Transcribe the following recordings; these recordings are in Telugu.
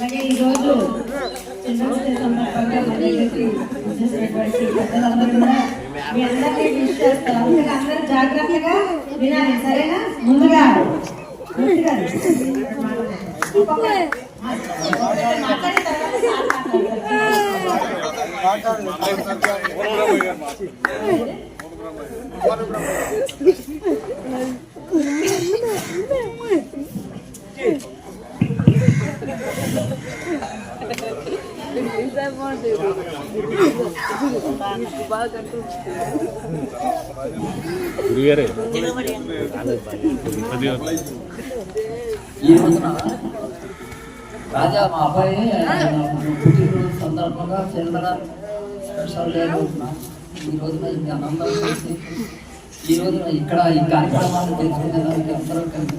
అలాగే ఈరోజు చిల్డ్రన్స్ డే సందర్భంగా వచ్చేసినటువంటి పెద్దలందరూ కూడా మీ అందరికీ విష్ చేస్తారు అందుకే అందరూ జాగ్రత్తగా వినాలి సరేనా? ముందుగా మాట్లాడిన గురుగారే. ఈ రోజున రాజా మా అబ్బాయి పుట్టినరోజు సందర్భంగా చిల్డ్రన్ స్పెషల్ డే రోజున ఈ రోజున ఇంకా ఆనందం చేసి ఈ రోజున ఇక్కడ ఈ కార్యక్రమాన్ని తెలుసుకునేదానికి అందరూ కలిసి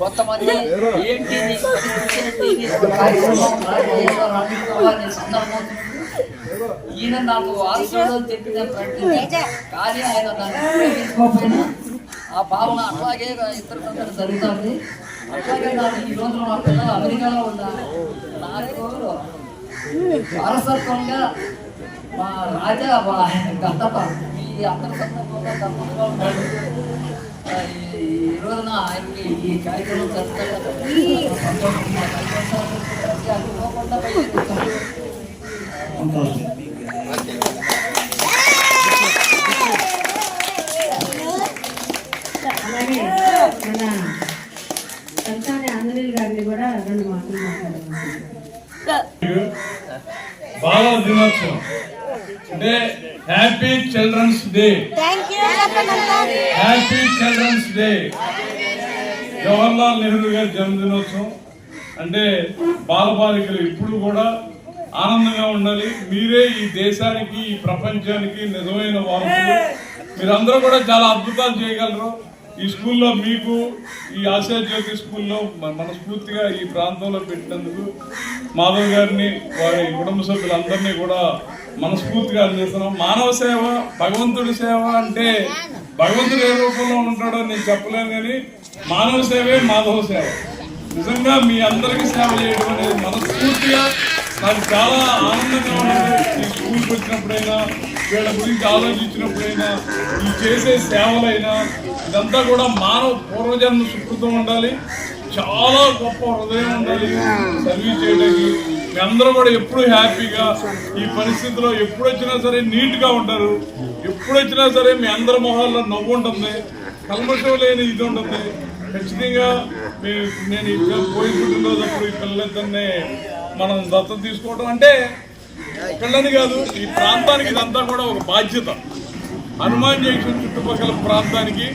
కొంతమంది ఏంటి సందర్భం. ఈయన నాకు వారసుడు చెప్పిన ప్రకటన కానీ ఆయన నన్ను ఆ భావన అట్లాగే ఇతర సందర్భం జరుగుతుంది. అట్లాగే నాకు ఈ రోజు నా పిల్లలు అమెరికాలో ఉన్నారు. నాకు వారసత్వంగా మా రాజా మా గద్దప ఈ అందరి సందర్భంగా తప్పకుండా ఉంటాడు ఆయనకి ఈ కార్యక్రమం అలాగే మన సంతాని ఆంజనేయులు గారిని కూడా రెండు మాటలు మాట్లాడారు బాల దినోత్సవం అంటే happy children's day. Happy children's day Jawaharlal Nehru గారి జన్మదినోత్సవం. అంటే బాలబాలికలు ఇప్పుడు కూడా ఆనందంగా ఉండాలి. మీరే ఈ దేశానికి ఈ ప్రపంచానికి నిజమైన వారసులు. మీరందరూ కూడా చాలా అద్భుతాలు చేయగలరు. ఈ స్కూల్లో మీకు ఈ ఆశా జ్యోతి స్కూల్లో మనస్ఫూర్తిగా ఈ ప్రాంతంలో పెట్టినందుకు మాధవ్ గారిని వారి కుటుంబ సభ్యులందరినీ కూడా మనస్ఫూర్తిగా అందిస్తున్నాం మానవ సేవ భగవంతుడి సేవ అంటే భగవంతుడు ఏ రూపంలో ఉంటాడో నేను చెప్పలేను కానీ మానవ సేవే మాధవ సేవ. నిజంగా మీ అందరికీ సేవ చేయడం అనేది మనస్ఫూర్తిగా నాకు చాలా ఆనందంగా ఉంటుంది ఈ స్కూల్కి వచ్చినప్పుడైనా వీళ్ళ గురించి ఆలోచించినప్పుడైనా ఈ చేసే సేవలైనా ఇదంతా కూడా మానవ పూర్వజన్మ సుకృతం ఉండాలి. చాలా గొప్ప హృదయం ఉండాలి. సర్వీస్ చేయడానికి మీ అందరూ కూడా ఎప్పుడు హ్యాపీగా ఈ పరిస్థితిలో ఎప్పుడు వచ్చినా సరే నీట్గా ఉంటారు. ఎప్పుడు వచ్చినా సరే మీ అందరి మొహాల్లో నవ్వు ఉంటుంది. కల్మషం లేని ఇది ఉంటుంది. ఖచ్చితంగా మీ- నేను ఈ పోయి పుట్టినరోజు ఈ పిల్లలిద్దరిని మనం దత్తం తీసుకోవడం అంటే పిల్లని కాదు ఈ ప్రాంతానికి ఇదంతా కూడా ఒక బాధ్యత. హనుమాన్ జంక్షన్ చుట్టుపక్కల ప్రాంతానికి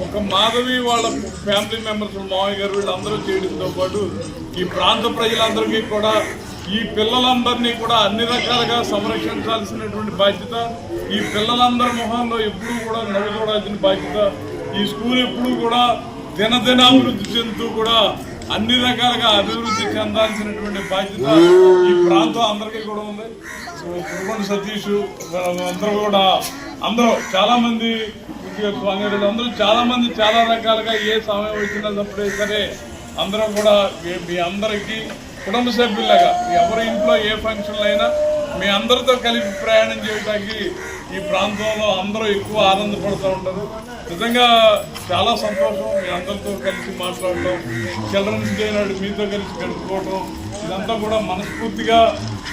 ఒక మాధవి వాళ్ళ ఫ్యామిలీ మెంబర్స్ మావయ్య గారు వీళ్ళందరూ చేయడంతో పాటు ఈ ప్రాంత ప్రజలందరికీ కూడా ఈ పిల్లలందరినీ కూడా అన్ని రకాలుగా సంరక్షించాల్సినటువంటి బాధ్యత ఈ పిల్లలందరి మొహంలో ఎప్పుడూ కూడా నవ్వుకోవాల్సిన బాధ్యత ఈ స్కూల్ ఎప్పుడూ కూడా దినదినాభివృద్ధి చెందుతూ కూడా అన్ని రకాలుగా అభివృద్ధి చెందాల్సినటువంటి బాధ్యత ఈ ప్రాంతం అందరికీ కూడా ఉంది. సో పురుగొండ సతీష్ అందరూ కూడా అందరూ చాలామంది అందరూ చాలామంది చాలా రకాలుగా ఏ సమయం వచ్చినా సరే అందరం కూడా మీ అందరికీ కుటుంబ సభ్యులగా ఎవరి ఇంట్లో ఏ ఫంక్షన్లు అయినా మీ అందరితో కలిపి ప్రయాణం చేయడానికి ఈ ప్రాంతంలో అందరూ ఎక్కువ ఆనందపడుతూ ఉంటారు. నిజంగా చాలా సంతోషం మీ అందరితో కలిసి మాట్లాడటం చిల్డ్రన్స్ డే నాడు మీతో కలిసి గడుపుకోవడం ఇదంతా కూడా మనస్ఫూర్తిగా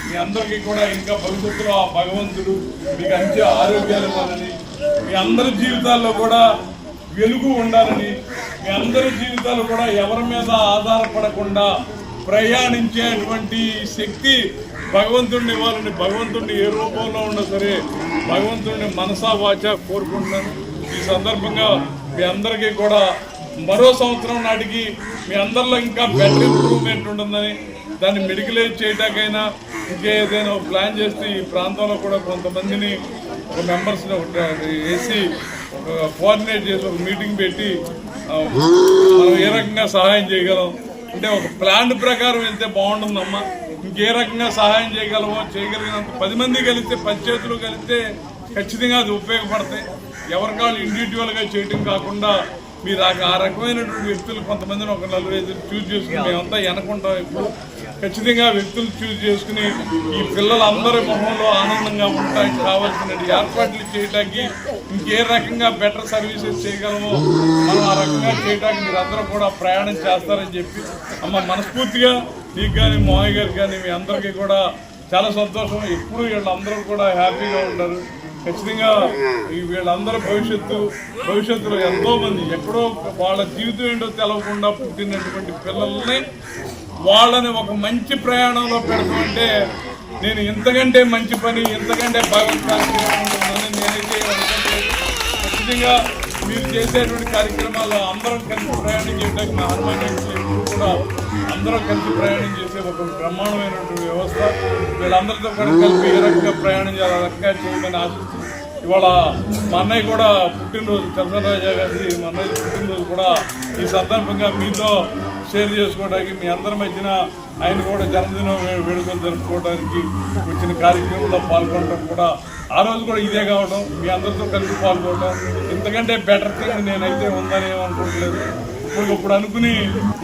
మీ అందరికీ కూడా ఇంకా భవిష్యత్తులో ఆ భగవంతుడు మీకు మంచి ఆరోగ్యాలు ఇవ్వాలని మీ అందరి జీవితాల్లో కూడా వెలుగు ఉండాలని మీ అందరి జీవితాలు కూడా ఎవరి మీద ఆధారపడకుండా ప్రయాణించేటువంటి శక్తి భగవంతుడిని వాళ్ళని భగవంతుడిని ఏ రూపంలో ఉన్నా సరే భగవంతుడిని మనసా వాచ కోరుకుంటున్నాను. ఈ సందర్భంగా మీ అందరికీ కూడా మరో సంవత్సరం నాటికి మీ అందరిలో ఇంకా బెటర్ ఇంప్రూవ్మెంట్ ఉంటుందని దాన్ని మెడికలైజ్ చేయడానికైనా ఇంకేదైనా ఏదైనా ప్లాన్ చేస్తే ఈ ప్రాంతంలో కూడా కొంతమందిని ఒక మెంబర్స్ని వేసి ఒక కోఆర్డినేట్ చేసి ఒక మీటింగ్ పెట్టి మనం ఏ రకంగా సహాయం చేయగలం? అంటే ఒక ప్లాన్ ప్రకారం వెళ్తే బాగుంటుందమ్మా. ఇంకే రకంగా సహాయం చేయగలమో చేయగలిగినంత పది మంది కలిస్తే పంచాయతీలు కలిస్తే ఖచ్చితంగా అది ఉపయోగపడతాయి. ఎవరి ఇండివిజువల్గా చేయటం కాకుండా మీరు ఆ రకమైనటువంటి వ్యక్తులు కొంతమందిని ఒక నలుగురు ఐదు చూజ్ చేసుకుని మేమంతా వెనకుంటాం ఇప్పుడు. ఖచ్చితంగా వ్యక్తులు చూజ్ చేసుకుని ఈ పిల్లలందరి మొహంలో ఆనందంగా ఉండటానికి కావాల్సిన ఏర్పాట్లు చేయడానికి ఇంకే రకంగా బెటర్ సర్వీసెస్ చేయగలమో. మనం ఆ రకంగా చేయడానికి మీరు అందరూ కూడా ప్రయాణం చేస్తారని చెప్పి అమ్మ మనస్ఫూర్తిగా నీకు కానీ మావయ్య గారికి కానీ మీ అందరికీ కూడా చాలా సంతోషం. ఎప్పుడు వీళ్ళందరూ కూడా హ్యాపీగా ఉంటారు. ఖచ్చితంగా ఈ వీళ్ళందరూ భవిష్యత్తు భవిష్యత్తులో ఎంతో మంది ఎక్కడో వాళ్ళ జీవితం ఏంటో తెలవకుండా పుట్టినటువంటి పిల్లల్ని వాళ్ళని ఒక మంచి ప్రయాణంలో పెడతామంటే నేను ఇంతకంటే మంచి పని ఇంతకంటే భగవత్ కార్యక్రమం నేనైతే ఖచ్చితంగా మీరు చేసేటువంటి కార్యక్రమాల్లో అందరం కలిసి ప్రయాణం చేయడానికి మా హనుమాన్ కూడా అందరం కలిసి ప్రయాణం చేసే ఒక బ్రహ్మాండమైనటువంటి వ్యవస్థ. వీళ్ళందరితో కూడా కలిపి ఏ రకంగా ప్రయాణం చేయాలి ఆ రకంగా చేయమని ఆశిస్తూ ఇవాళ మా అన్నయ్య కూడా పుట్టినరోజు చంద్రరాజా గారి మా అన్నయ్య పుట్టినరోజు కూడా ఈ సందర్భంగా మీతో షేర్ చేసుకోవడానికి మీ అందరి మధ్యన ఆయన కూడా జన్మదినం వేడుకలు జరుపుకోవడానికి వచ్చిన కార్యక్రమంలో పాల్గొనడం కూడా ఆ రోజు కూడా ఇదే కావడం. మీ అందరితో కలిసి పాల్గొనడం. ఇంతకంటే బెటర్ థింగ్ నేనైతే ఉందని ఏమనుకోవట్లేదు ఇప్పుడు ఇప్పుడు అనుకుని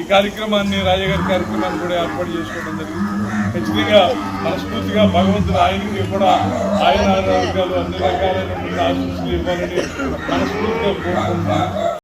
ఈ కార్యక్రమాన్ని రాజగారి కార్యక్రమాన్ని కూడా ఏర్పాటు చేసుకోవడం జరిగింది. ఖచ్చితంగా మనస్ఫూర్తిగా భగవంతుడు ఆయనకి కూడా ఆయన ఆరోగ్యాలు అన్ని రకాలైనటువంటి ఆశీస్సులు ఇవ్వాలని మనస్ఫూర్తిగా కోరుకుంటున్నాను.